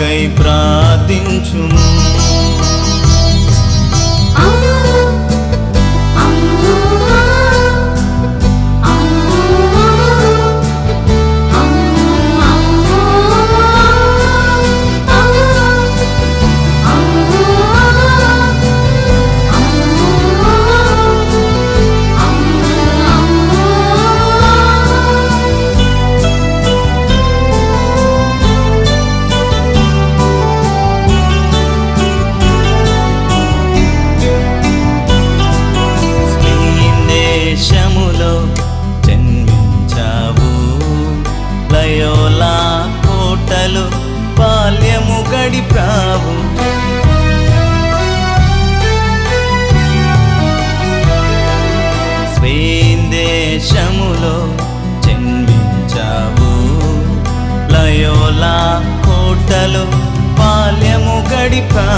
కై ప్రార్థించుము.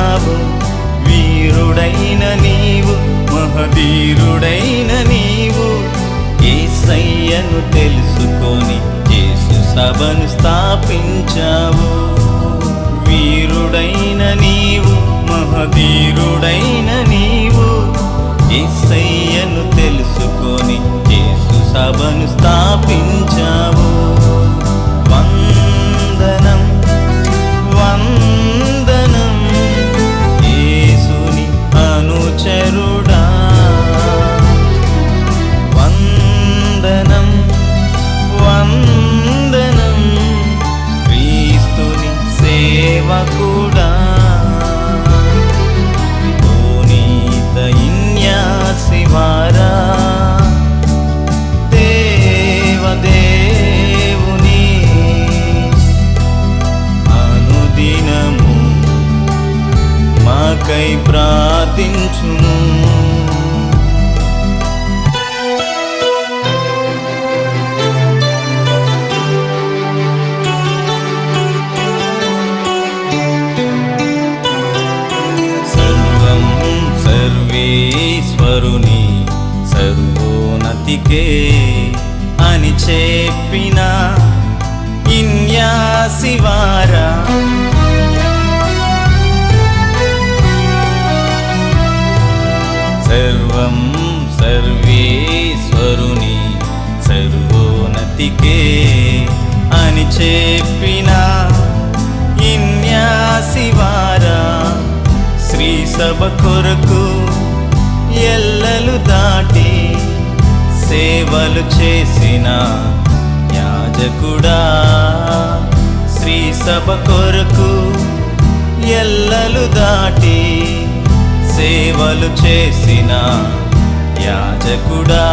గడిపావు వీరుడైన నీవు మహధీరుడైన నీవు. ఏసయ్యను తెలుసుకొని యేసు సభను స్థాపించావు. వీరుడైన నీవు మహధీరుడైన నీవు. ఏసయ్యను తెలుసుకొని యేసు సభను స్థాపించావు. వందన ప్రార్థించుము సర్వం సర్వేశ్వరుని సర్వోన్నతికే అని చెప్పిన ఇన్యాసివారా సర్వోన్నతికే అని చెప్పిన ఇన్యాసివారా శ్రీ సభ కొరకు ఎల్లలు దాటి సేవలు చేసిన యాజకుడా. శ్రీ సభ కొరకు ఎల్లలు దాటి సేవలు చేసిన యాజకుడా.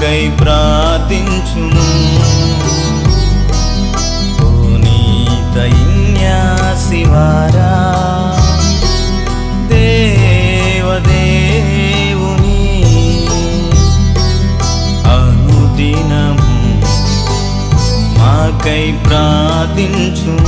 మాకై ప్రార్థించుము. శివారా దేవదేవుని అనుదినము మాకై ప్రార్థించుము.